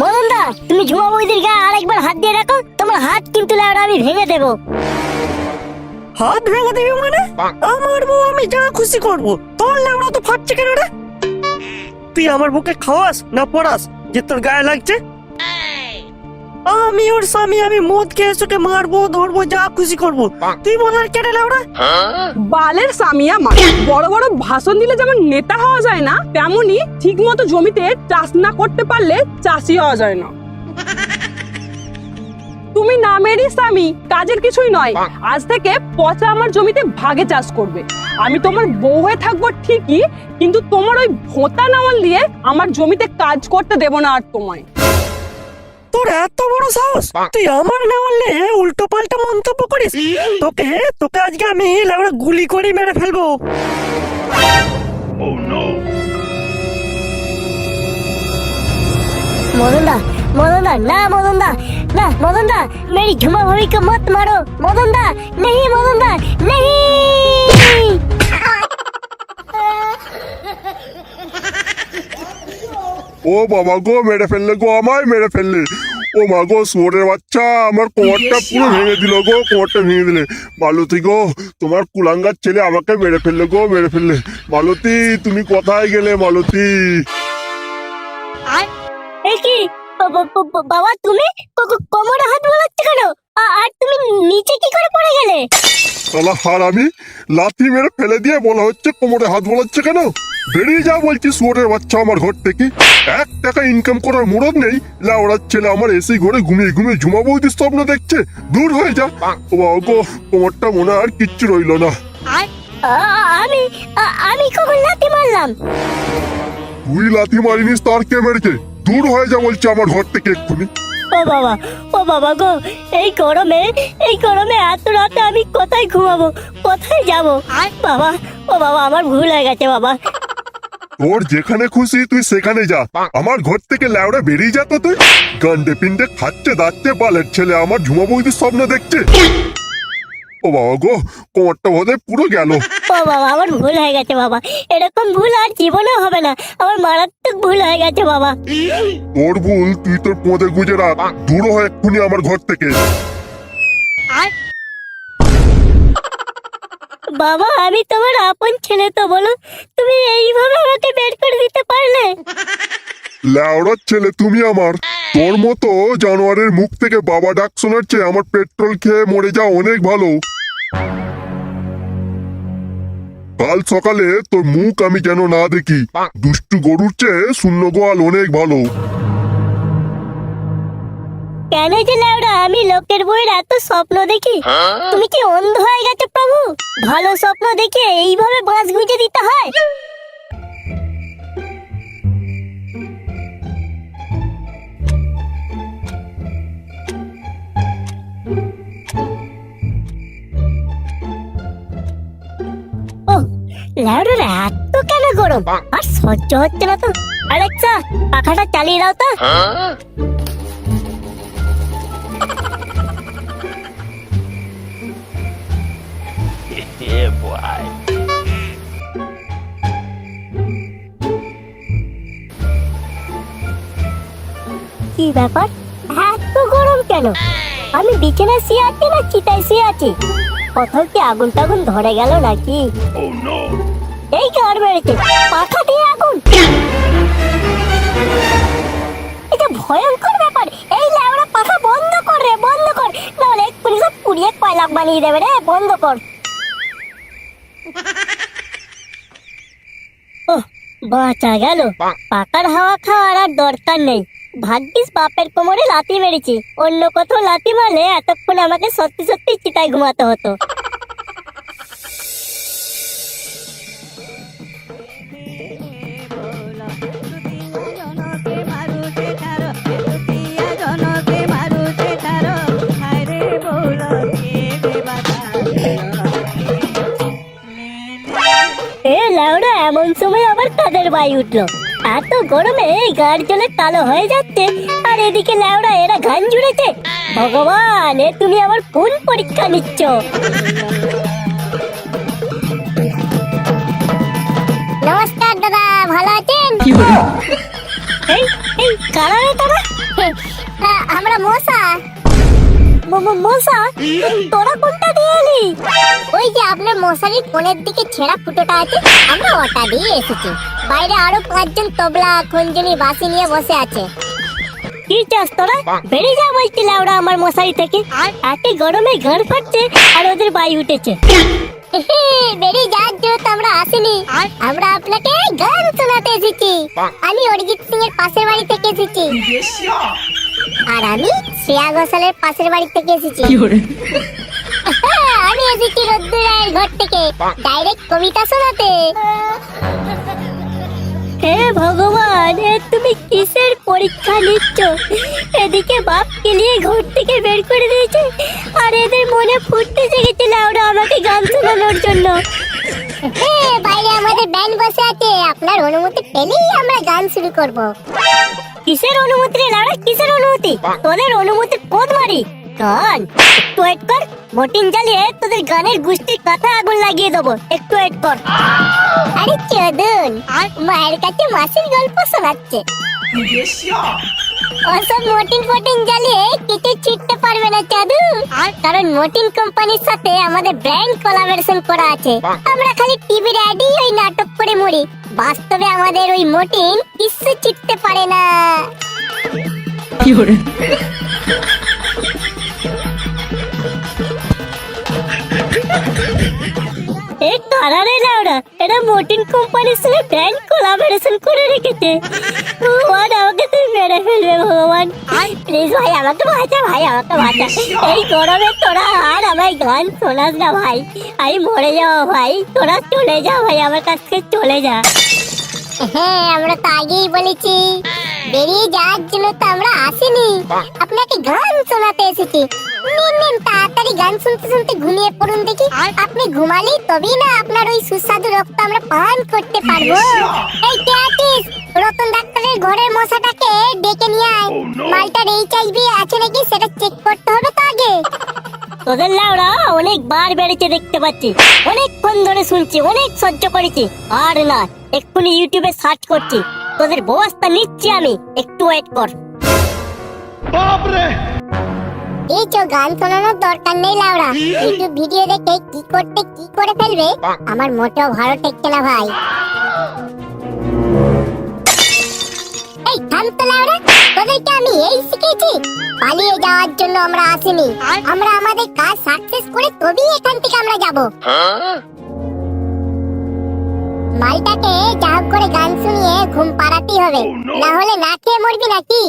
মদন দা তুমি ঝুমা বৌদির গায়ে আরেকবার হাত দিয়ে রাখো তোমার হাত কিন্তু লেওড়া আমি ভেঙে দেবো। হাত ভেঙে দেবে মানে? আমার বউ আমি যা খুশি করব। তোর লেবড়া তো ফাটছে কেন রে? তুই আমার বুকে খাওয়াস না পড়াস যে তোর গায়ে লাগছে? আমি ওর স্বামী আমি মদ খেয়ে এসে মারবো ধরবো যা খুশি করব। তুই বল আর কেটে লেবড়া বালের স্বামী আমার। বড় বড় ভাষণ দিলে যেমন নেতা হওয়া যায় না তেমনি ঠিক মতো জমিতে চাষ না করতে পারলে চাষি হওয়া যায় না। তুমি নামেরই স্বামী কাজের কিছুই নয়। আজ থেকে পচা আমার জমিতে ভাগে চাষ করবে। আমি তোমার বউ হয়ে থাকব ঠিকই কিন্তু তোমার ওই ভোতা নামাল দিয়ে আমার জমিতে কাজ করতে দেব না আর তোমায়। তোর এত বড় সাহস? তুই আমার না হলে উল্টো পাল্টা মন্তব্য করিস? তোকে তোকে আজকে আমি লেবড়া গুলি করে মেরে ফেলব। oh, মদনদা মদনদা না মদনদা না মদনদা মেরি ঝুমা ভাবি কে মত মারো। মদনদা নেই মদনদা নেই ও বাবা গো মেরে ফেললে গো আমায় মেরে ফেললে। ও মা গো শুয়োরের বাচ্চা আমার কোমরটা পুরো ভেঙে দিল গো কোমরটা ভেঙে দিলে। মালতী গো তোমার কুলাঙ্গার ছেলে আমাকে মেরে ফেললে গো মেরে ফেললে। মালতী তুমি কোথায় গেলে মালতী কি বাবা তুমি কোমরে হাত বোলাচ্ছ কেন? আর তুমি নিচে কি করে পড়ে গেলে? হার আমি লাথি মেরে ফেলে দিয়ে বলা হচ্ছে কোমরে হাত বলাচ্ছে কেন? বেরিয়ে যা বলছি শুয়োরের বাচ্চা আমার ঘর থেকে। এক টাকা ইনকাম করার মুরদ নেই। লাউড়ার ছেলে আমার এসি ঘরে ঘুমিয়ে ঘুমিয়ে ঝুমা বৌদির স্বপ্ন দেখছে। দূর হয়ে যা। ও বাবা গো কোমরটা মনে হয় আর কিচ্ছু রইল না। আমি আমি কখন লাথি মারলাম? তুই লাথি মারিনিস তার কে মেরেছে? দূর হয়ে যা বলছে আমার ঘর থেকে এক্ষুনি। ও বাবা ও বাবা গো এই গরমে এই গরমে এত রাতে আমি কোথায় ঘুমাবো? কোথায় যাব? বাবা ও বাবা আমার ভুল হয়ে গেছে বাবা। তোর যেখানে খুশি তুই সেখানে যা। আমার ঘর থেকে ল্যাওড়া বেরিয়ে যা তো তুই। গান্ডে পিন্ডে খাচ্ছে দাচ্ছে বালের ছেলে আমার ঝুমা বৌদির স্বপ্ন দেখছে। ও বাবা গো কোমরটা বোধহয় পুরো গেল। ও বাবা আমার ভুল হয়ে গেছে বাবা। এরকম ভুল আর জীবনেও হবে না। আমার মারাত্মক ভুল হয়ে গেছে বাবা। তোর ভুল তুই তোর পোঁদে গুজে রাখ। দূর হয় এক্ষুনি আমার ঘর থেকে। বাবা, আমি তোমার আপন ছেলে তো, বলো? তুমি এইভাবে আমাকে বের করে দিতে পারলে? ল্যাওড়ার ছেলে তুমি আমার। তোর মতো জানোয়ারের মুখ থেকে বাবা ডাক শোনার চেয়ে আমার পেট্রোল খেয়ে মরে যাওয়া অনেক ভালো। কাল সকালে তোর মুখ আমি যেন না দেখি। দুষ্টু গরুর চেয়ে শূন্য গোয়াল অনেক ভালো। কেন যে লাউডা আমি লোকের বইয়ের এত স্বপ্ন দেখি? তুমি কি অন্ধ হয়ে গেছো প্রভু? ভালো স্বপ্ন দেখে এইভাবে বাঁশ গুঁজে দিতে হয়? ও লাউডার এত কেন গরম? আর সহ্য হচ্ছে না তো। আলেক্সা পাখাটা চালিয়ে দাও তো। কি ব্যাপার? এত গরম কেন? আমি বিছানায় শুয়ে আছি না চিতায় শুয়ে আছি? কোথাও কি আগুন টাগুন ধরে গেল নাকি? এই কার মেরেছে পাখা দিয়ে আগুন। এটা ভয়ঙ্কর ব্যাপার এই ল্যাবড়া পাখা বন্ধ কর রে বন্ধ কর। নাহলে সব পুড়িয়ে কয়লাক বানিয়ে দেবে রে বন্ধ কর। ওহ, বাঁচা গেল। পাকার হাওয়া খাওয়ার আর দরকার নেই। ভাগ্যিস বাপের কোমরে লাথি মেরেছি। অন্য কোথাও লাথি মারলে এতক্ষণ আমাকে সত্যি সত্যি চিতায় ঘুমাতে হতো। বাজার বাই উঠল। এত গরমে গাড়ি চলে কালো হয়ে যাচ্ছে আর এদিকে ল্যাওড়া এরা ঘান জুড়েছে। ভগবান এ তুমি আমার কোন পরীক্ষা নিচ্ছ। নমস্কার দাদা ভালো আছেন? এই এই কারা রে তারা? আমরা মশা। মশা? তোরা কোনটা দিয়ে এলি? ওই যে আপনার মশারির কোণের দিকে ছেঁড়া ফুটোটা আছে আমরা ওটা দিয়ে এসেছি। বাইরে আরও পাঁচজন তবলা খঞ্জনি বাসি নিয়ে বসে আছে। কি চাস তোরা বেরিয়ে যা বলছি লাউড়া আমার মশারি থেকে। একে গরমে ঘর ফাটছে আর ওদের বাই উঠেছে। বেরিয়ে যাওয়ার জন্য তো আমরা আসিনি। আমরা আপনাকে গান শোনাতে এসেছি। আমি অরিজিৎ সিং এর পাশের বাড়ি থেকে এসেছি। আর আমি শ্রেয়া ঘোষালের পাশের বাড়ি থেকে এসেছি। হ্যাঁ, আমি এসেছি রোদ্দুর রায়ের ঘর থেকে। ডাইরেক্ট কবিতা শোনাতে। হে ভগবান এ তুমি কিসের পরীক্ষা নিচ্ছ? এদিকে বাপকে নিয়ে ঘর থেকে বের করে দিয়েছে আর এদের মনে ফুটতে জেগেছিল ওরা আমাকে গান শোনানোর জন্য। বাইরে আমাদের ব্যান্ড বসে আছে আপনার অনুমতি পেলেই আমরা গান শুরু করব। কিসের অনুমতি রে লাউড়া কিসের অনুমতি? তোদের অনুমতি কোদ মারি। গান একটু ওয়েট কর মোটিন জ্বালিয়ে তোদের গানের গুষ্টির কথা আগুন লাগিয়ে দেবো। একটু ওয়েট কর। আরে চোদন মায়ের কাছে মাসির গল্প শোনাচ্ছে। ওসব মোটিন ফোটিন জ্বালিয়ে কিছু ছিটতে পারবে না চাদু কারণ মোটিন কোম্পানির সাথে আমাদের ব্র্যান্ড কোলাবোরেশন করা আছে। আমরা খালি টিভির অ্যাডই ওই নাটক করে মরি। বাস্তবে আমাদের ওই মোটিন কিছু ছিটতে পারে না। এ কারা রে লাউডা এটা মোটিন কোম্পানির সঙ্গে ব্র্যান্ড কোলাবোরেশন করে রেখেছে। ভগবান আমাকে তুই মেরে ফেলবে ভগবান। প্লিজ ভাই আমাকে বাঁচা ভাই আমাকে বাঁচা। এই গরমে তোরা আর আমায় গান শোনাস না ভাই। আমি মরে যাব ভাই। তোরা চলে যা ভাই আমার কাছ থেকে চলে যা। হ্যাঁ আমরা তো আগেই বলেছি। বেরিয়ে যাওয়ার জন্য তো আমরা আসিনি। আপনাকে গান শোনাতে এসেছি। নিন নিন তাড়াতাড়ি গান শুনতে শুনতে ঘুমিয়ে পড়ুন দেখি। আপনি ঘুমালেই তবেই না আপনার ওই সুস্বাদু রক্ত আমরা পান করতে পারব। এই কে আছিস? রতন ডাক্তারের ঘরের মশাটাকে ডেকে নিয়ে আয়। মালটার এইচআইভি আছে নাকি সেটা চেক করতে হবে তো আগে। তোদের লাউড়া অনেকবার বেড়েছে দেখতে পাচ্ছি। অনেকক্ষণ ধরে শুনছি অনেক সহ্য করেছি। আর না এক্ষুনি ইউটিউবে সার্চ করছি। তোদের ব্যবস্থা নিচ্ছি আমি। একটু ওয়েট কর। এই তো গান শোনানোর দরকার নেই লাউড়া ভিডিও দেখে কি করতে কি করে ফেলবে? আমার মোটেও ভালো ঠেকছে না ভাই। এই থাম তো লাউড়া তোদেরকে আমি এই শিখেছি। পালিয়ে যাওয়ার জন্য আমরা আসিনি। আমরা আমাদের কাজ সাকসেস করে তবেই এখান থেকে আমরা যাব। মালটাকে যা হোক করে গান শুনিয়ে ঘুম পাড়াতেই হবে। না হলে না খেয়ে মরবি নাকি?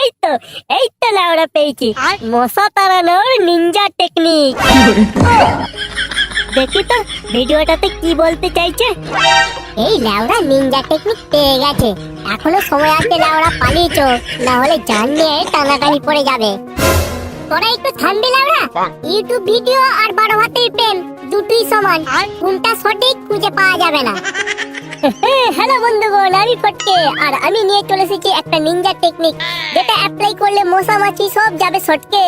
এই তো এই তো লাউড়া পেয়েছি। মশা তাড়ানোর নিনজা টেকনিক দেখি তো ভিডিওটাতে কি বলতে চাইছে? এই লাউড়া নিনজা টেকনিক পেয়ে গেছে। এখনও সময় আছে লাউড়া পালিয়েছ। না হলে জান নিয়ে টানাটানি পড়ে যাবে। তোরা একটু থামবি লাউড়া ইউটিউব ভিডিও আর বারো হাতের প্রেম। দুটোই সমান। আর? কোনটা সঠিক খুঁজে পাওয়া যাবে না। হ্যালো বন্ধুগণ আমি ফটকে। আর আমি নিয়ে চলে এসেছি একটা নিনজা টেকনিক যেটা অ্যাপ্লাই করলে মশা মাছি সব যাবে সটকে।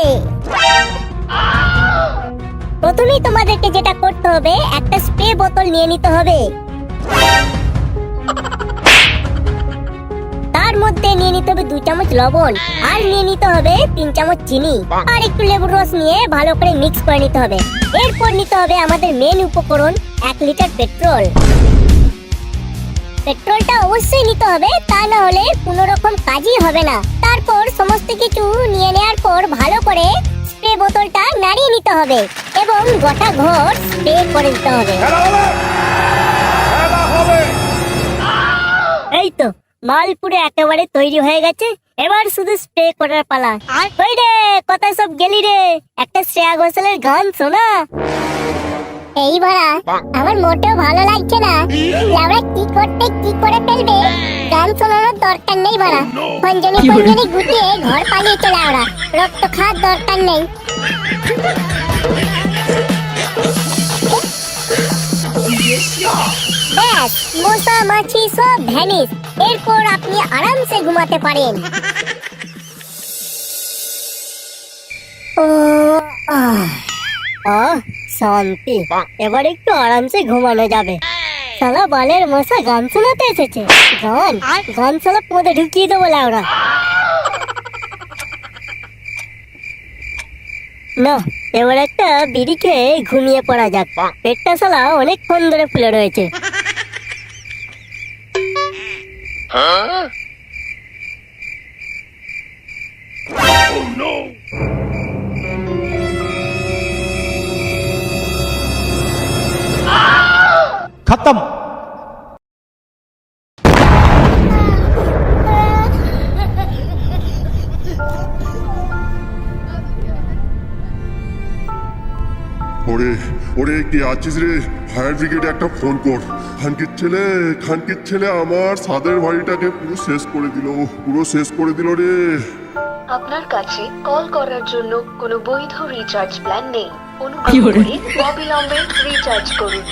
প্রথমেই তোমাদেরকে যেটা করতে হবে একটা স্প্রে বোতল নিয়ে নিতে হবে। তার মধ্যে নিয়ে নিতে হবে দু চামচ লবণ আর নিয়ে নিতে হবে তিন চামচ চিনি আর একটু লেবুর রস নিয়ে ভালো করে মিক্স করে নিতে হবে। এরপর নিতে হবে আমাদের মেন উপকরণ এক লিটার পেট্রোল পেট্রোলটা অবশ্যই নিতে হবে তা না হলে কোনো রকম কাজই হবে না। তারপর সমস্ত কিছু নিয়ে নেওয়ার পর ভালো করে স্প্রে বোতলটা নাড়িয়ে নিতে হবে এবং গোটা ঘর স্প্রে করে দিতে হবে! এই তো মাল পুরো একেবারে তৈরি হয়ে গেছে। এবার শুধু স্প্রে করার পালা। ওই রে কোথায় সব গেলি রে? একটা শ্রেয়া ঘোষালের গান শোনা। এই ভরা আমার মোটেও ভালো লাগছে না। লাউড়া কি করতে কি করে ফেলবে? গান শোনানোর দরকার নেই ভরা পঞ্জনি পঞ্জনি গুটিয়ে ঘর পালিয়েছে লাউড়া রক্ত খাওয়ার দরকার নেই। ব্যাস মশা মাছি সব ভ্যানিস এরপর আপনি আরামসে ঘুমাতে পারেন। ও শান্তি। এবার একটু আরামসে ঘুমানো যাবে। সালা বালের মশা গান শোনাতে এসেছে। গান গান শালা পদে ঢুকিয়ে দেবো লাউরা না, এবার একটা বিড়ি খেয়ে ঘুমিয়ে পড়া যাক। পেটটা শালা অনেকক্ষণ ধরে ফুলে রয়েছে। खत्म ওরে ওরে কে আছিস রে? ফায়ার ব্রিগেডে একটা ফোন কর। খানকির ছেলে খানকির ছেলে আমার সাদের বাড়িটাকে পুরো শেষ করে দিল পুরো শেষ করে দিল রে। আপনার কাছে কল করার জন্য কোনো বৈধ রিচার্জ প্ল্যান নেই। অনুগ্রহ করে অবিলম্বে রিচার্জ করুন।